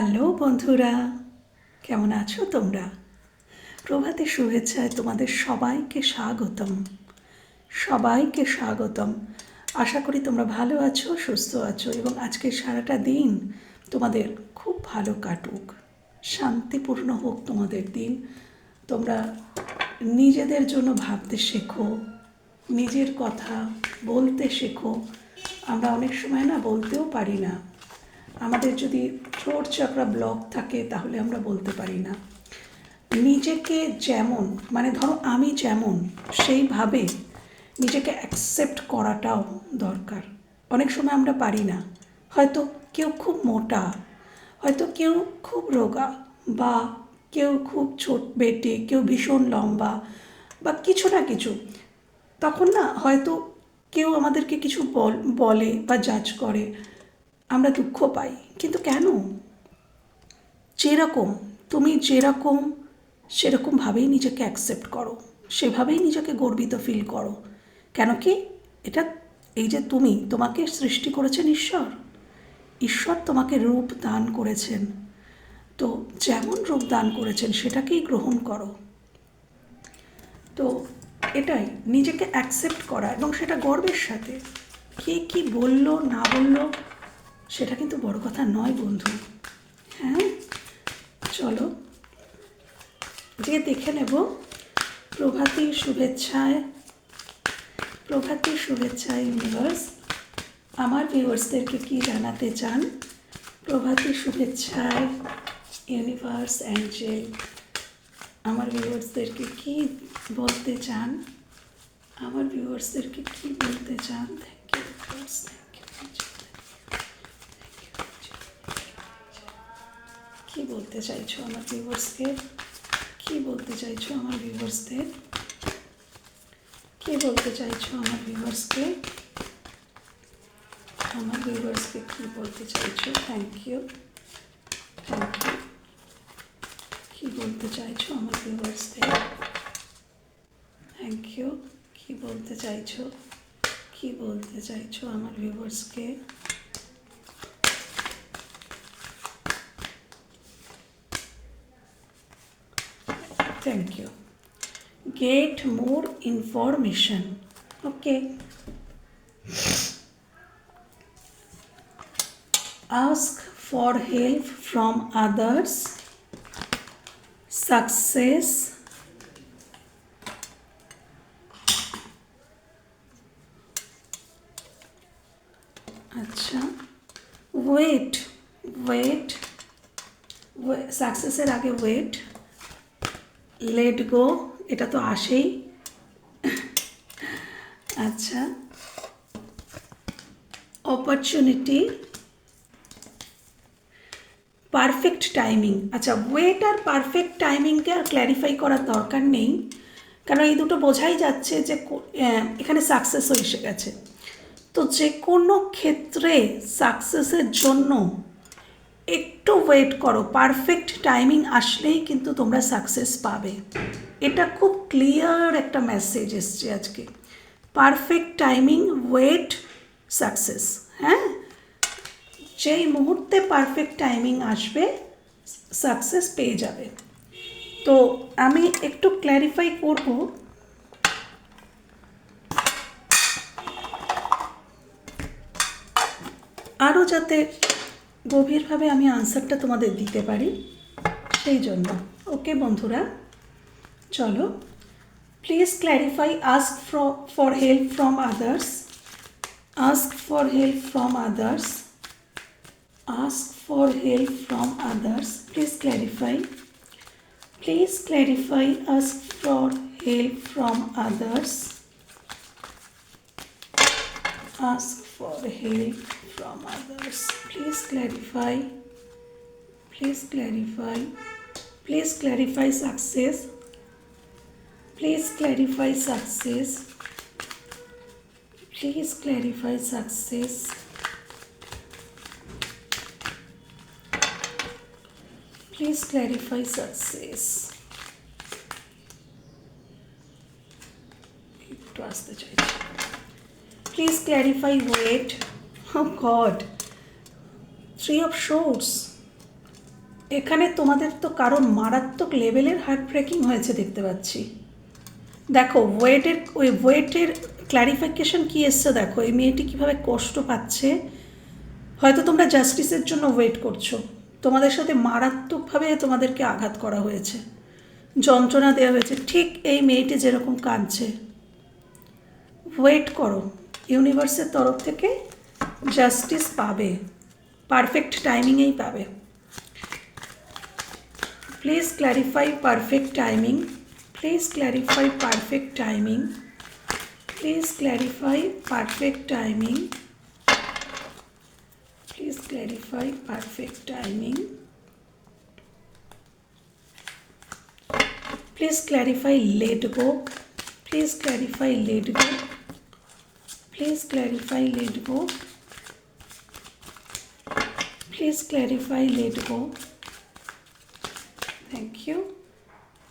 Hello বন্ধুরা, কেমন আছো তোমরা? প্রভাতে শুভেচ্ছায় তোমাদের সবাইকে স্বাগতম। সবাইকে স্বাগতম। আশা করি তোমরা ভালো আছো, সুস্থ আছো এবং আজকে সারাটা দিন তোমাদের খুব ভালো কাটুক। শান্তিপূর্ণ হোক তোমাদের দিন। তোমরা নিজেদের জন্য ভাবতে শেখো, নিজের কথা বলতে শেখো। আমরা অনেক সময় না বলতেও পারি না। আমাদের যদি থ্রোট চাকরা ব্লক থাকে, তাহলে আমরা বলতে পারি না। নিজেকে যেমন মানে ধরো আমি যেমন, সেইভাবে নিজেকে অ্যাকসেপ্ট করাটাও দরকার। অনেক সময় আমরা পারি না। হয়তো কেউ খুব মোটা, হয়তো কেউ খুব রোগা, বা কেউ খুব ছোট বেটে, কেউ ভীষণ লম্বা, বা কিছু না কিছু। তখন না হয়তো কেউ আমাদেরকে কিছু বলে বা জাজ করে। আমরা দুঃখ পাই, কিন্তু কেন? যেরকম, তুমি যেরকম, সেরকমভাবেই নিজেকে অ্যাকসেপ্ট করো, সেভাবেই নিজেকে গর্বিত ফিল করো। কেন কি? এটা এই যে তুমি, তোমাকে সৃষ্টি করেছেন ঈশ্বর। ঈশ্বর তোমাকে রূপ দান করেছেন। তো যেমন রূপ দান করেছেন, সেটাকেই গ্রহণ করো। তো এটাই, নিজেকে অ্যাকসেপ্ট করা এবং সেটা গর্বের সাথে। কে কি বলল, না বলল সেটা কিন্তু বড় কথা নয়, বন্ধু। হ্যাঁ? চলো। যে দেখে নেব। প্রভাতীর শুভেচ্ছায় প্রভাতীর শুভেচ্ছায় ইউনিভার্স আমার ভিউয়ার্সদেরকে কি জানাতে চান? প্রভাতীর শুভেচ্ছায় ইউনিভার্স অ্যাঞ্জেল আমার ভিউয়ার্সদেরকে কি বলতে চান? আমার ভিউয়ার্সদেরকে কি বলতে চান? থ্যাংক ইউ থ্যাংক ইউ কি বলতে চাইছো আমার ভিউয়ার্সকে কি বলতে চাইছো আমার ভিউয়ার্সদের কি বলতে চাইছো আমার ভিউয়ার্সকে আমার ভিউয়ার্সকে কি বলতে চাইছো? থ্যাংক ইউ থ্যাংক ইউ কি বলতে চাইছো আমার ভিউয়ার্সদের থ্যাংক ইউ কি বলতে চাইছো? কি বলতে চাইছো আমার ভিউয়ার্সকে Thank you. Get more information. Okay. Ask for help from others. Success. আচ্ছা ওয়েট ওয়েট সাকসেসের আগে ওয়েট লেট গো এটা তো আসেই। আচ্ছা। অপরচুনিটি পারফেক্ট টাইমিং আচ্ছা ওয়েট আর পারফেক্ট টাইমিংকে আর ক্ল্যারিফাই করার দরকার নেই। কারণ এই দুটো বোঝাই যাচ্ছে যে এখানে সাকসেসও এসে গেছে। তো যে কোনো ক্ষেত্রে সাকসেসের জন্য একটু ওয়েট করো। পারফেক্ট টাইমিং আসলেই কিন্তু তোমরা সাকসেস পাবে। এটা খুব ক্লিয়ার একটা মেসেজ এসছে আজকে। পারফেক্ট টাইমিং ওয়েট সাকসেস হ্যাঁ? যেই মুহূর্তে পারফেক্ট টাইমিং আসবে সাকসেস পেয়ে যাবে। তো আমি একটু ক্ল্যারিফাই করব। আরও যাতে গভীরভাবে আমি আনসারটা তোমাদের দিতে পারি। সেই জন্য। ওকে বন্ধুরা? চলো। Please clarify ask for help from others ask for help from others ask for help from others please clarify please clarify, ask for help from others ask for help from others please clarify please clarify please clarify success please clarify success please clarify success Please clarify success. একটু আসতে চাইছি please clarify wait oh God three of sources এখানে তোমাদের তো কারণ মারাত্মক লেভেলের heart breaking হয়েছে দেখতে পাচ্ছি। দেখো ওয়েটের ওই ওয়েটের ক্ল্যারিফিকেশন কী এসছে দেখো? এই মেয়েটি কীভাবে কষ্ট পাচ্ছে? হয়তো তোমরা জাস্টিসের জন্য ওয়েট করছ। তোমাদের সাথে মারাত্মকভাবে তোমাদেরকে আঘাত করা হয়েছে। যন্ত্রণা দেওয়া হয়েছে। ঠিক এই মেয়েটি যেরকম কাঁদছে। ওয়েট করো। ইউনিভার্সের তরফ থেকে জাস্টিস পাবে। পারফেক্ট টাইমিংয়েই পাবে। Please clarify perfect timing please clarify perfect timing please clarify perfect timing please clarify perfect timing please clarify let go please clarify let go please clarify let go please clarify let go thank you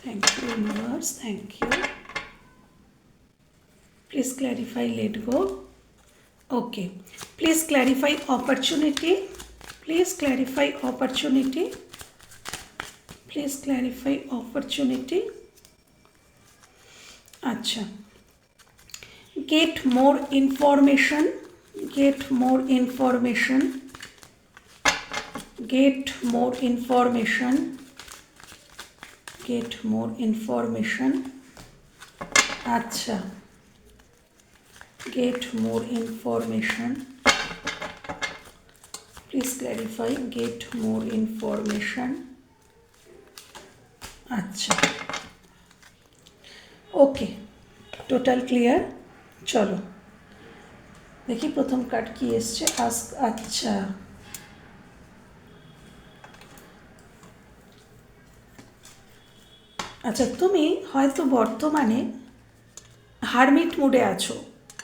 thank you universe thank you please clarify let go okay please clarify opportunity please clarify opportunity please clarify opportunity अच्छा get more information get more information get more information get more information আচ্ছা get more information please clarify get more information আচ্ছা okay total clear চলো। দেখি প্রথম card কি এসছে। আস আচ্ছা। আচ্ছা তুমি হয়তো বর্তমানে হারমিট মুডে আছো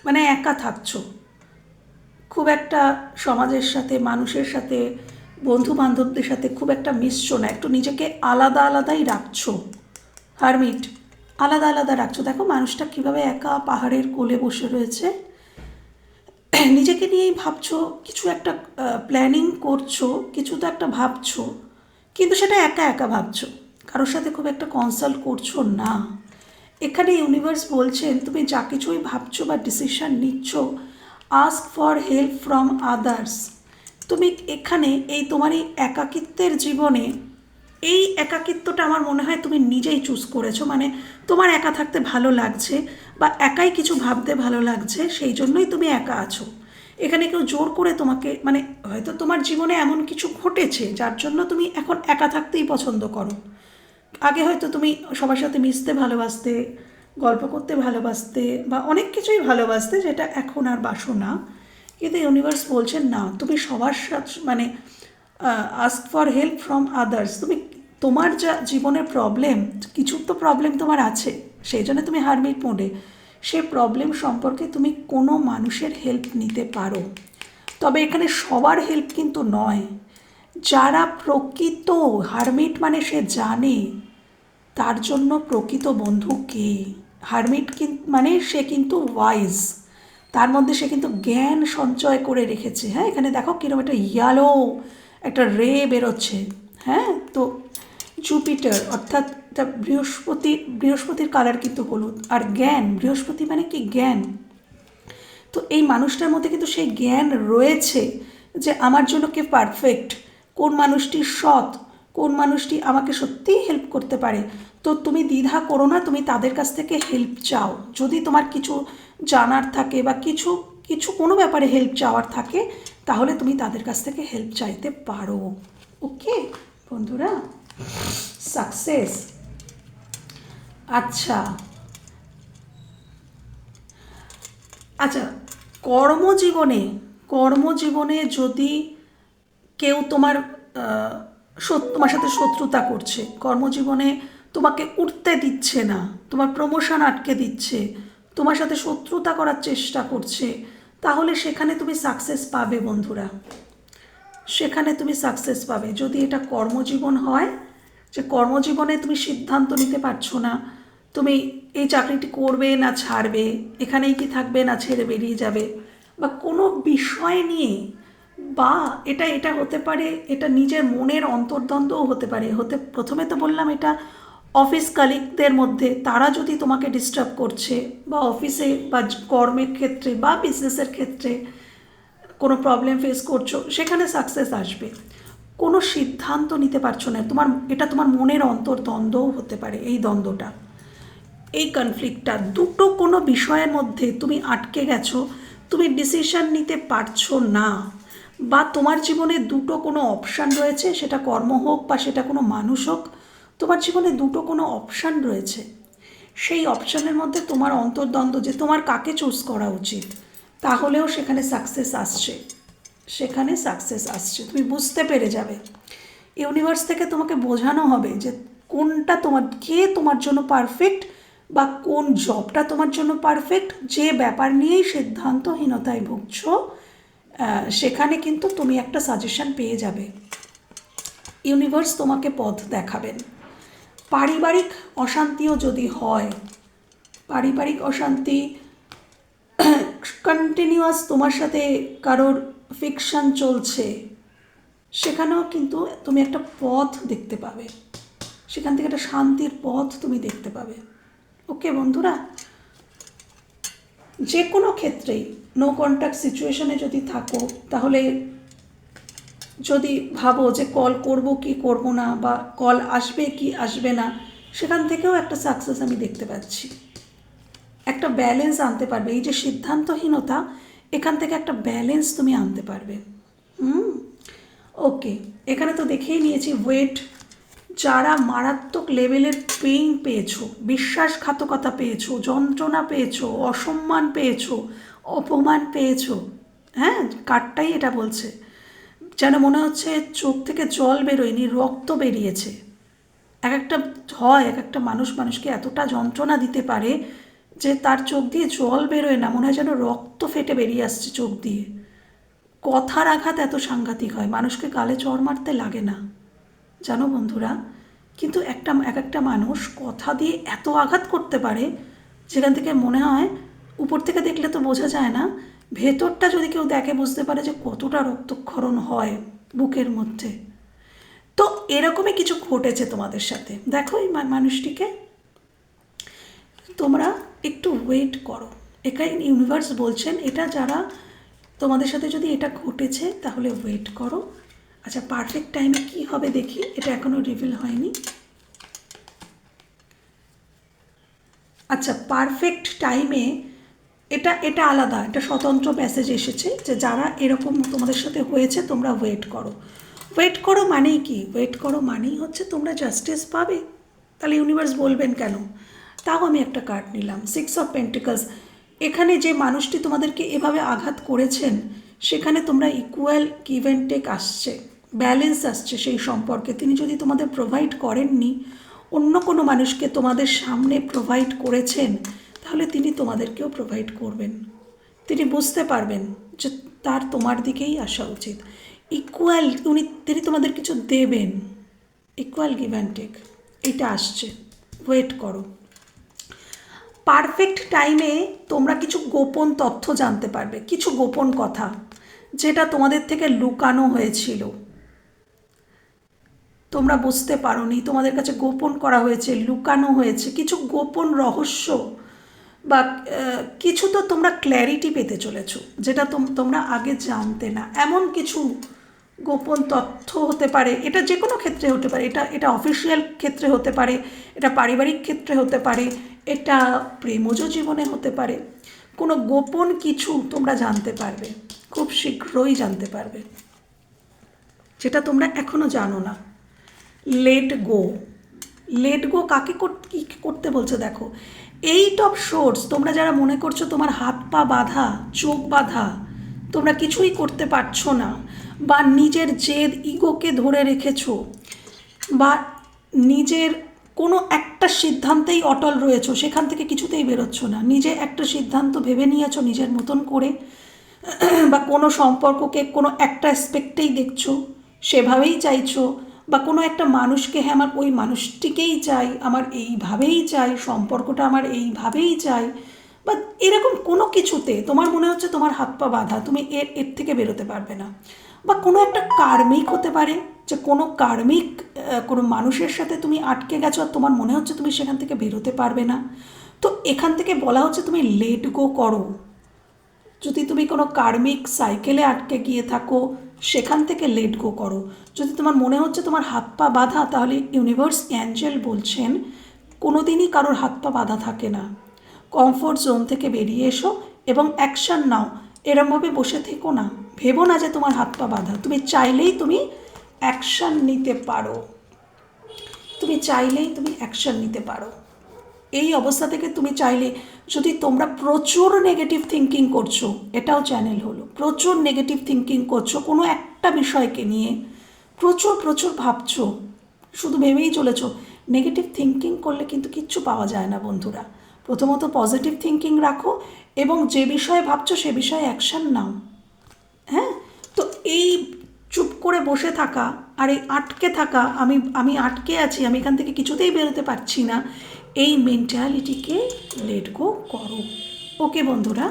মানে একা থাকছো। খুব একটা সমাজের সাথে, মানুষের সাথে বন্ধু বান্ধবদের সাথে খুব একটা মিশছো না। একটু নিজেকে আলাদা আলাদাই রাখছো। হারমিট আলাদা আলাদা রাখছো। দেখো, মানুষটা কীভাবে একা পাহাড়ের কোলে বসে রয়েছে। নিজেকে নিয়েই ভাবছ, কিছু একটা প্ল্যানিং করছ, কিছু তো একটা ভাবছ, কিন্তু সেটা একা একা ভাবছ। কারোর সাথে খুব একটা কনসাল্ট করছ না। এখানে ইউনিভার্স বলছেন, তুমি যা কিছুই ভাবছ বা ডিসিশন নিচ্ছ ask for help from others তুমি এখানে এই তোমার এই একাকিত্বের জীবনে এই একাকিত্বটা আমার মনে হয় তুমি নিজেই চুজ করেছ। মানে তোমার একা থাকতে ভালো লাগছে বা একাই কিছু ভাবতে ভালো লাগছে, সেই জন্যই তুমি একা আছো। এখানে কেউ জোর করে তোমাকে মানে হয়তো তোমার জীবনে এমন কিছু ঘটেছে যার জন্য তুমি এখন একা থাকতেই পছন্দ করো। আগে হয়তো তুমি সবার সাথে মিশতে ভালোবাসতে, গল্প করতে ভালোবাসতে বা অনেক কিছুই ভালোবাসতে, যেটা এখন আর বাসো না। কিন্তু ইউনিভার্স বলছেন না, তুমি সবার সাথে মানে ask for help from others তুমি তোমার যা জীবনের প্রবলেম কিছু তো প্রবলেম তোমার আছে। সেই জন্য তুমি হারমিট মোডে সে প্রবলেম সম্পর্কে তুমি কোনো মানুষের হেল্প নিতে পারো। তবে এখানে সবার হেল্প কিন্তু নয়। যারা প্রকৃত, হারমিট মানে সে জানে, তার জন্য প্রকৃত বন্ধু কে? হারমিট মানে সে কিন্তু ওয়াইজ তার মধ্যে সে কিন্তু জ্ঞান সঞ্চয় করে রেখেছে। হ্যাঁ এখানে দেখো কীরকম একটা ইয়ালো একটা রে বেরোচ্ছে। হ্যাঁ তো জুপিটার অর্থাৎ এটা বৃহস্পতি, বৃহস্পতির কালার কিন্তু হলুদ। আর জ্ঞান, বৃহস্পতি মানে কি? জ্ঞান। তো এই মানুষটার মধ্যে কিন্তু সেই জ্ঞান রয়েছে যে আমার জন্য কে পারফেক্ট কোন মানুষটি সৎ? কোন মানুষটি আমাকে সত্যিই হেল্প করতে পারে? তো তুমি দ্বিধা করো না, তুমি তাদের কাছ থেকে হেল্প চাও। যদি তোমার কিছু জানার থাকে বা কিছু কিছু কোনো ব্যাপারে হেল্প চাওয়ার থাকে, তাহলে তুমি তাদের কাছ থেকে হেল্প চাইতে পারো। ওকে বন্ধুরা? সাকসেস আচ্ছা। আচ্ছা কর্মজীবনে কর্মজীবনে যদি কেউ তোমার তোমার সাথে শত্রুতা করছে, কর্মজীবনে তোমাকে উঠতে দিচ্ছে না, তোমার প্রমোশন আটকে দিচ্ছে, তোমার সাথে শত্রুতা করার চেষ্টা করছে, তাহলে সেখানে তুমি সাকসেস পাবে বন্ধুরা। সেখানে তুমি সাকসেস পাবে। যদি এটা কর্মজীবন হয়, যে কর্মজীবনে তুমি সিদ্ধান্ত নিতে পারছ না, তুমি এই চাকরিটি করবে না ছাড়বে, এখানেই কি থাকবে না ছেড়ে বেরিয়ে যাবে, বা কোনো বিষয় নিয়ে, বা এটা এটা হতে পারে, এটা নিজের মনের অন্তর্দ্বন্দ্বও হতে পারে। হতে, প্রথমে তো বললাম এটা অফিস কালিকদের মধ্যে, তারা যদি তোমাকে ডিস্টার্ব করছে, বা অফিসে বা কর্মের ক্ষেত্রে, বা বিজনেসের ক্ষেত্রে কোনো প্রবলেম ফেস করছ, সেখানে সাকসেস আসবে। কোনো সিদ্ধান্ত নিতে পারছ না, তোমার, এটা তোমার মনের অন্তর অন্তর্দ্বন্দ্বও হতে পারে এই দ্বন্দ্বটা। এই কনফ্লিক্টটা দুটো কোনো বিষয়ের মধ্যে তুমি আটকে গেছো, তুমি ডিসিশন নিতে পারছ না, বা তোমার জীবনে দুটো কোনো অপশান রয়েছে, সেটা কর্ম হোক বা সেটা কোনো মানুষ হোক, তোমার জীবনে দুটো কোনো অপশান রয়েছে। সেই অপশানের মধ্যে তোমার অন্তর্দ্বন্দ্ব যে তোমার কাকে চুজ করা উচিত? তাহলেও সেখানে সাকসেস আসছে। সেখানে সাকসেস আসছে। তুমি বুঝতে পেরে যাবে। ইউনিভার্স থেকে তোমাকে বোঝানো হবে যে কোনটা তোমার, কে তোমার জন্য পারফেক্ট বা কোন জবটা তোমার জন্য পারফেক্ট যে ব্যাপার নিয়েই সিদ্ধান্তহীনতায় ভুগছ সেখানে কিন্তু তুমি একটা সাজেশন পেয়ে যাবে। ইউনিভার্স তোমাকে পথ দেখাবেন। পারিবারিক অশান্তিও যদি হয়, পারিবারিক অশান্তি কন্টিনিউয়াস তোমার সাথে কারোর ফিকশন চলছে, সেখানেও কিন্তু তুমি একটা পথ দেখতে পাবে। সেখান থেকে একটা শান্তির পথ তুমি দেখতে পাবে। ওকে বন্ধুরা যে কোনো ক্ষেত্রেই নো কন্ট্যাক্ট সিচুয়েশনে যদি থাকো, তাহলে যদি ভাবো যে কল করব কি করব না বা কল আসবে কি আসবে না, সেখান থেকেও একটা সাকসেস আমি দেখতে পাচ্ছি। একটা ব্যালেন্স আনতে পারবে। এই যে সিদ্ধান্তহীনতা, এখান থেকে একটা ব্যালেন্স তুমি আনতে পারবে। হুম? ওকে এখানে তো দেখেই নিয়েছি ওয়েট যারা মারাত্মক লেভেলের পেইন পেয়েছ, বিশ্বাসঘাতকতা পেয়েছ, যন্ত্রণা পেয়েছ, অসম্মান পেয়েছ, অপমান পেয়েছ হ্যাঁ? কার্ডটাই এটা বলছে। যেন মনে হচ্ছে চোখ থেকে জল বেরোয়নি, রক্ত বেরিয়েছে। এক একটা হয়, এক একটা মানুষ মানুষকে এতটা যন্ত্রণা দিতে পারে যে তার চোখ দিয়ে জল বেরোয় না, মনে হয় যেন রক্ত ফেটে বেরিয়ে আসছে চোখ দিয়ে। কথার আঘাত এত সাংঘাতিক হয়, মানুষকে গালে চড় মারতে লাগে না। জানো বন্ধুরা, কিন্তু একটা, এক একটা মানুষ কথা দিয়ে এত আঘাত করতে পারে, যেখান থেকে মনে হয়, উপর থেকে দেখলে তো বোঝা যায় না, ভেতরটা যদি কেউ দেখে বুঝতে পারে যে কতটা রক্তক্ষরণ হয় বুকের মধ্যে। তো এরকমই কিছু ঘটেছে তোমাদের সাথে। দেখো এই মানুষটিকে। তোমরা একটু ওয়েট করো। এখানে ইউনিভার্স বলছেন, এটা যারা তোমাদের সাথে যদি এটা ঘটেছে, তাহলে ওয়েট করো। আচ্ছা পারফেক্ট টাইমে কি হবে দেখি, এটা এখনও রিভিল হয়নি। আচ্ছা পারফেক্ট টাইমে এটা এটা আলাদা এটা স্বতন্ত্র মেসেজ এসেছে যে যারা এরকম তোমাদের সাথে হয়েছে, তোমরা ওয়েট করো। ওয়েট করো মানেই কি? ওয়েট করো মানেই হচ্ছে তোমরা জাস্টিস পাবে। তাহলে ইউনিভার্স বলবেন কেন? তাও আমি একটা কার্ড নিলাম। সিক্স অফ পেন্টিকলস এখানে যে মানুষটি তোমাদেরকে এভাবে আঘাত করেছেন, সেখানে তোমরা ইকুয়াল গিভ অ্যান্ড টেক আসছে ব্যালেন্স আসছে সেই সম্পর্কে। তিনি যদি তোমাদের প্রোভাইড করেননি, অন্য কোনো মানুষকে তোমাদের সামনে প্রোভাইড করেছেন, তাহলে তিনি তোমাদেরকেও প্রোভাইড করবেন। তিনি বুঝতে পারবেন যে তার তোমার দিকেই আসা উচিত। ইকুয়াল উনি, তিনি তোমাদের কিছু দেবেন। ইকুয়াল গিভ অ্যান্ড টেক এটা আসছে। ওয়েট করো। পারফেক্ট টাইমে তোমরা কিছু গোপন তথ্য জানতে পারবে, কিছু গোপন কথা যেটা তোমাদের থেকে লুকানো হয়েছিল। তোমরা বুঝতে পারোনি, তোমাদের কাছে গোপন করা হয়েছে, লুকানো হয়েছে, কিছু গোপন রহস্য বা কিছু তো তোমরা ক্ল্যারিটি পেতে চলেছো, যেটা তোম- তোমরা আগে জানতে না। এমন কিছু গোপন তথ্য হতে পারে, এটা যে কোনো ক্ষেত্রে হতে পারে, এটা এটা অফিসিয়াল ক্ষেত্রে হতে পারে, এটা পারিবারিক ক্ষেত্রে হতে পারে এটা প্রেমজ জীবনে হতে পারে। কোনো গোপন কিছু তোমরা জানতে পারবে। খুব শীঘ্রই জানতে পারবে। যেটা তোমরা এখনও জানো না। লেট গো লেট গো কাকে করতে বলছে দেখো। এইট অফ শোর্স তোমরা যারা মনে করছ তোমার হাত পা বাঁধা, চোখ বাঁধা, তোমরা কিছুই করতে পারছ না বা নিজের জেদ ইগোকে ধরে রেখেছো বা নিজের কোনো একটা সিদ্ধান্তেই অটল রয়েছো, সেখান থেকে কিছুতেই বেরোচ্ছ না। নিজে একটা সিদ্ধান্ত ভেবে নিয়েছো নিজের মতন করে, বা কোনো সম্পর্ককে কোনো একটা অ্যাসপেক্টেই দেখছ, সেভাবেই চাইছো, বা কোনো একটা মানুষকে হ্যাঁ আমার ওই মানুষটিকেই চাই, আমার এইভাবেই চাই, সম্পর্কটা আমার এইভাবেই চাই, বা এরকম কোনো কিছুতে তোমার মনে হচ্ছে তোমার হাত পা বাঁধা, তুমি এর এর থেকে বেরোতে পারবে না। বা কোনো একটা কার্মিক হতে পারে যে কোনো কার্মিক কোনো মানুষের সাথে তুমি আটকে গেছো আর তোমার মনে হচ্ছে তুমি সেখান থেকে বেরোতে পারবে না, তো এখান থেকে বলা হচ্ছে তুমি লেট গো করো। যদি তুমি কোনো কার্মিক সাইকেলে আটকে গিয়ে থাকো, সেখান থেকে লেট গো করো। যদি তোমার মনে হচ্ছে তোমার হাত পা বাঁধা, তাহলে ইউনিভার্স অ্যাঞ্জেল বলছেন কোনো দিনই কারোর হাত পা বাঁধা থাকে না। কমফোর্ট জোন থেকে বেরিয়ে এসো এবং অ্যাকশান নাও। এরমভাবে বসে থেকো না। ভেবো না যে তোমার হাত পা বাঁধা। তুমি চাইলেই তুমি অ্যাকশান নিতে পারো। তুমি চাইলেই তুমি অ্যাকশান নিতে পারো। এই অবস্থা থেকে তুমি চাইলে যদি তোমরা প্রচুর নেগেটিভ থিঙ্কিং করছ, এটাও চ্যানেল হলো। প্রচুর নেগেটিভ থিঙ্কিং করছ, কোনো একটা বিষয়কে নিয়ে প্রচুর প্রচুর ভাবছ, শুধু ভেবেই চলেছো নেগেটিভ থিঙ্কিং করলে কিন্তু কিচ্ছু পাওয়া যায় না বন্ধুরা। প্রথমত পজিটিভ থিঙ্কিং রাখো এবং যে বিষয়ে ভাবছ সে বিষয়ে অ্যাকশান নাও। হ্যাঁ? তো এই চুপ করে বসে থাকা আর এই আটকে থাকা, আমি আমি আটকে আছি, আমি এখান থেকে কিছুতেই বেরোতে পারছি না, এই মেন্টালিটিকে লেট গো করো। ওকে বন্ধুরা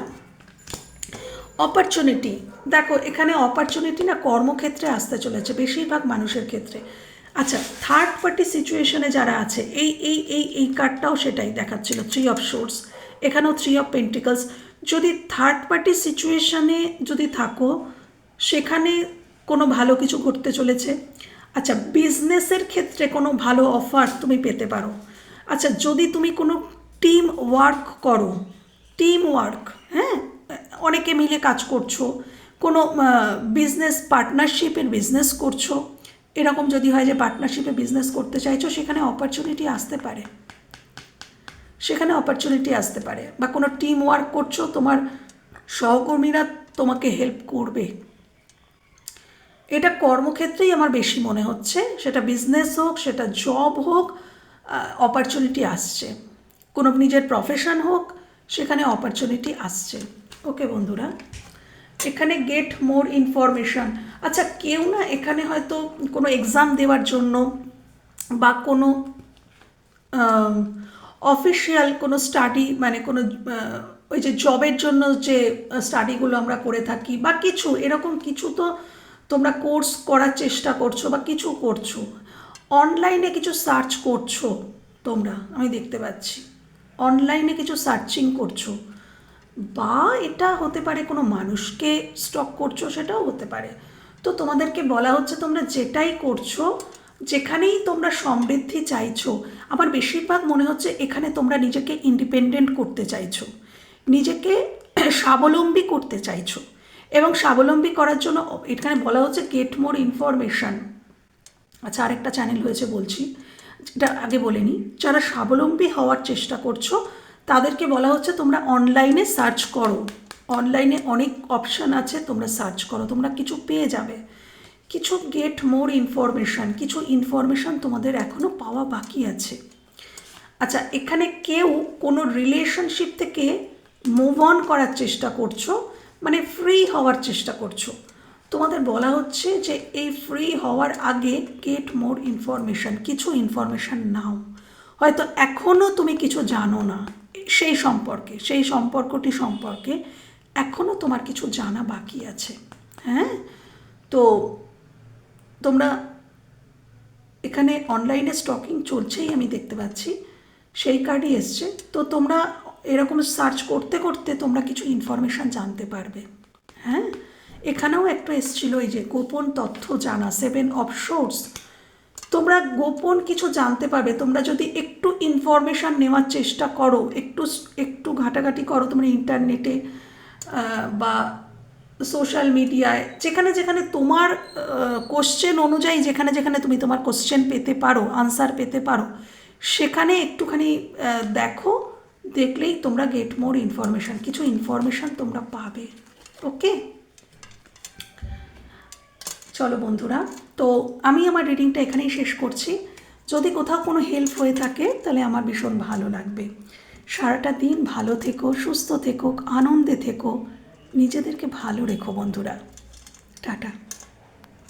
অপরচুনিটি দেখো এখানে অপরচুনিটি না কর্মক্ষেত্রে আসতে চলেছে, বেশিরভাগ মানুষের ক্ষেত্রে। আচ্ছা থার্ড পার্টি সিচুয়েশনে যারা আছে, এই এই এই এই কার্ডটাও সেটাই দেখাচ্ছিল থ্রি অফ শোর্স এখানেও থ্রি অফ পেন্টিকলস যদি থার্ড পার্টি সিচুয়েশানে যদি থাকো, সেখানে কোনো ভালো কিছু ঘটতে চলেছে? আচ্ছা বিজনেসের ক্ষেত্রে কোনো ভালো অফার তুমি পেতে পারো। আচ্ছা যদি তুমি কোনো টিম ওয়ার্ক করো টিম ওয়ার্ক হ্যাঁ? অনেকে মিলে কাজ করছ, কোনো বিজনেস পার্টনারশিপের বিজনেস করছ, এরকম যদি হয় যে পার্টনারশিপে বিজনেস করতে চাইছো, সেখানে অপরচুনিটি আসতে পারে। সেখানে অপরচুনিটি আসতে পারে। বা কোনো টিম ওয়ার্ক করছ, তোমার সহকর্মীরা তোমাকে হেল্প করবে। এটা কর্মক্ষেত্রেই আমার বেশি মনে হচ্ছে। সেটা বিজনেস হোক, সেটা জব হোক অপরচুনিটি আসছে। কোনো নিজের প্রফেশন হোক, সেখানে অপরচুনিটি আসছে। ওকে বন্ধুরা, এখানে গেট মোর ইনফরমেশান আচ্ছা কেউ না এখানে হয়তো কোনো এক্সাম দেওয়ার জন্য বা কোনো অফিসিয়াল কোনো স্টাডি মানে কোনো ওই যে জবের জন্য যে স্টাডিগুলো আমরা করে থাকি বা কিছু, এরকম কিছু তো তোমরা কোর্স করার চেষ্টা করছ বা কিছু করছ অনলাইনে কিছু সার্চ করছ তোমরা, আমি দেখতে পাচ্ছি অনলাইনে কিছু সার্চিং করছ, বা এটা হতে পারে কোনো মানুষকে স্টক করছ, সেটাও হতে পারে। তো তোমাদেরকে বলা হচ্ছে তোমরা যেটাই করছ, যেখানেই তোমরা সমৃদ্ধি চাইছো আমার বেশিরভাগ মনে হচ্ছে এখানে তোমরা নিজেকে ইন্ডিপেন্ডেন্ট করতে চাইছো, নিজেকে স্বাবলম্বী করতে চাইছো। এবং স্বাবলম্বী করার জন্য এখানে বলা হচ্ছে গেট মোর ইনফরমেশান আচ্ছা আরেকটা চ্যানেল হয়েছে বলছি, যেটা আগে বলিনি। যারা স্বাবলম্বী হওয়ার চেষ্টা করছ, তাদেরকে বলা হচ্ছে তোমরা অনলাইনে সার্চ করো। অনলাইনে অনেক অপশান আছে, তোমরা সার্চ করো, তোমরা কিছু পেয়ে যাবে। কিছু গেট মোর ইনফরমেশান কিছু ইনফরমেশান তোমাদের এখনও পাওয়া বাকি আছে। আচ্ছা এখানে কেউ কোনো রিলেশনশিপ থেকে মুভ অন করার চেষ্টা করছ মানে ফ্রি হওয়ার চেষ্টা করছ। তোমাদের বলা হচ্ছে যে এই ফ্রি হওয়ার আগে গেট মোর ইনফরমেশান কিছু ইনফরমেশান নাও। হয়তো এখনও তুমি কিছু জানো না, সেই সম্পর্কে, সেই সম্পর্কটি সম্পর্কে এখনও তোমার কিছু জানা বাকি আছে। হ্যাঁ? তো তোমরা এখানে অনলাইনে স্টকিং চলছেই আমি দেখতে পাচ্ছি, সেই কার্ডই এসছে। তো তোমরা এরকম সার্চ করতে করতে তোমরা কিছু ইনফরমেশান জানতে পারবে। হ্যাঁ? এখানেও একটা এসছিল এই যে গোপন তথ্য জানা সেভেন অফ সোর্স তোমরা গোপন কিছু জানতে পারবে। তোমরা যদি একটু ইনফরমেশান নেওয়ার চেষ্টা করো, একটু একটু ঘাটাঘাটি করো তোমরা ইন্টারনেটে বা সোশ্যাল মিডিয়ায় যেখানে যেখানে তোমার কোশ্চেন অনুযায়ী যেখানে যেখানে তুমি তোমার কোশ্চেন পেতে পারো আনসার পেতে পারো, সেখানে একটুখানি দেখো দেখলেই তোমরা গেট মোর ইনফরমেশান কিছু ইনফরমেশান তোমরা পাবে ওকে চলো বন্ধুরা, তো আমি আমার রিডিংটা এখানেই শেষ করছি। যদি কোথাও কোনো হেল্প হয়ে থাকে, তাহলে আমার ভীষণ ভালো লাগবে। সারাটা দিন ভালো থেকো, সুস্থ থেকো, আনন্দে থেকো। নিজেদেরকে ভালো রেখো বন্ধুরা। টাটা।